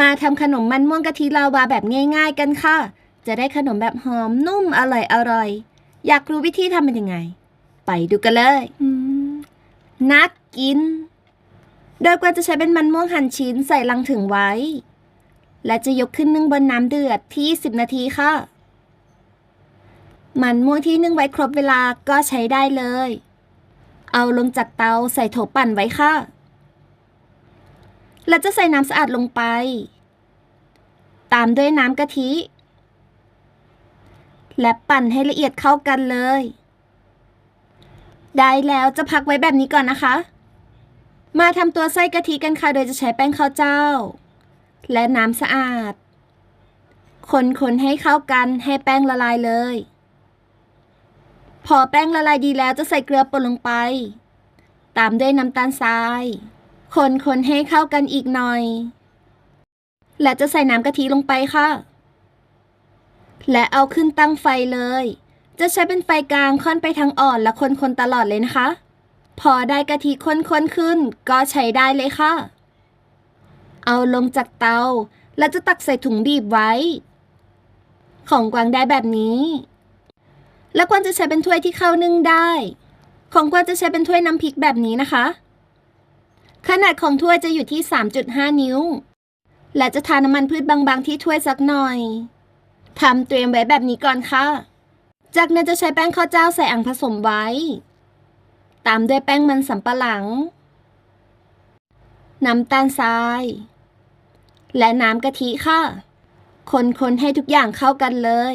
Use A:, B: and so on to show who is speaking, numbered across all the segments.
A: มาทำขนมมันม่วงกะทิลาวาแบบง่าย ๆ กันค่ะ จะได้ขนมแบบหอมนุ่มอร่อยอร่อย อยากรู้วิธีทำเป็นยังไง ไปดูกันเลยอืมน่ากิน โดยกว่าจะใช้เป็นมันม่วงหั่นชิ้นใส่ลังถึงไว้ และจะยกขึ้นนึ่งบนน้ำเดือดที่ 10 นาทีค่ะ มันม่วงที่นึ่งไว้ครบเวลาก็ใช้ได้เลย เอาลงจากเตาใส่โถปั่นไว้ค่ะ แล้วจะใส่น้ำสะอาดลงไป ตามด้วยน้ำกะทิ และปั่นให้ละเอียดเข้ากันเลย ได้แล้วจะพักไว้แบบนี้ก่อนนะคะ มาทำตัวไส้กะทิกันค่ะ โดยจะใช้แป้งข้าวเจ้า และน้ำสะอาด คนๆให้เข้ากันให้แป้งละลายเลย พอแป้งละลายดีแล้วจะใส่เกลือป่นลงไป ตามด้วยน้ำตาลทราย คนๆให้เข้ากันอีกหน่อย และจะใส่น้ำกะทิลงไปค่ะ และเอาขึ้นตั้งไฟเลย จะใช้เป็นไฟกลางค่อนไปทางอ่อนและคนๆตลอดเลยนะคะ พอได้กะทิข้นๆขึ้น ก็ใช้ได้เลยค่ะ เอาลงจากเตา แล้วจะตักใส่ถุงบีบไว้ ของกวางได้แบบนี้ แล้วกวางจะใช้เป็นถ้วยที่เข้านึ่งได้ ของกวางจะใช้เป็นถ้วยน้ำพริกแบบนี้นะคะ ขนาดของถ้วยจะอยู่ที่ 3.5 นิ้ว และจะทาน้ำมันพืชบางๆที่ถ้วยสักหน่อยทำเตรียมไว้แบบนี้ก่อนค่ะ จากนั้นจะใช้แป้งข้าวเจ้าใส่อ่างผสมไว้ ตามด้วยแป้งมันสำปะหลัง น้ำตาลทราย และน้ำกะทิค่ะ คนๆให้ทุกอย่างเข้ากันเลย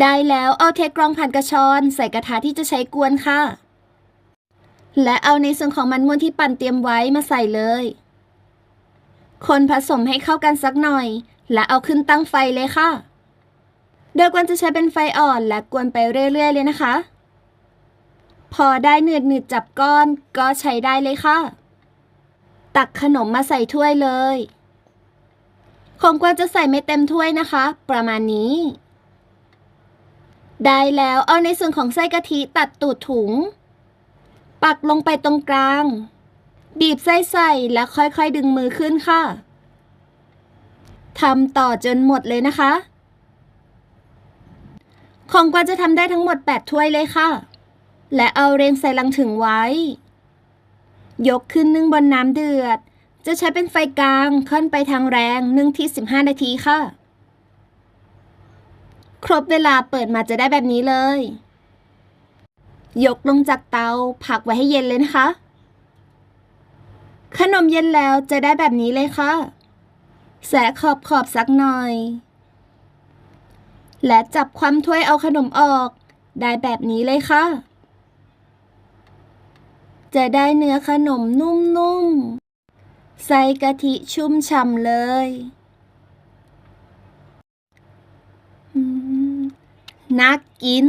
A: ได้แล้วเอาเทกรองผ่านกระชอน ใส่กระทะที่จะใช้กวนค่ะ และเอาในส่วนของมันม่วนที่ปั่นเตรียมไว้มาใส่เลย คนผสมให้เข้ากันสักหน่อย และเอาขึ้นตั้งไฟเลยค่ะ โดยกวนจะใช้เป็นไฟอ่อนและกวนไปเรื่อย ๆ เลยนะคะ พอได้เนืดหนืดๆจับก้อนก็ใช้ได้เลยค่ะ ตักขนมมาใส่ถ้วยเลย ของกวนจะใส่ไม่เต็มถ้วยนะคะ ประมาณนี้ ได้แล้วเอาในส่วนของไส้กะทิตัดตูดถุง ปักลงไปตรงกลาง บีบไส้ใส่และค่อยๆดึงมือขึ้นค่ะทำต่อจนหมดเลยนะคะ ของกวาจะทำได้ทั้งหมด 8 ถ้วยเลยค่ะ และเอาเรียงใส่ลังถึงไว้ ยกขึ้นนึ่งบนน้ำเดือด จะใช้เป็นไฟกลางค่อนไปทางแรงนึ่งที่ 15 นาทีค่ะ ครบเวลาเปิดมาจะได้แบบนี้เลย ยกลงจากเตาพักไว้ให้เย็นเลยนะคะ ขนมเย็นแล้วจะได้แบบนี้เลยค่ะ แสะขอบขอบสักหน่อย และจับความถ้วยเอาขนมออก ได้แบบนี้เลยค่ะ จะได้เนื้อขนมนุ่มๆ ใส่กะทิชุ่มฉ่ำเลยน่ากิน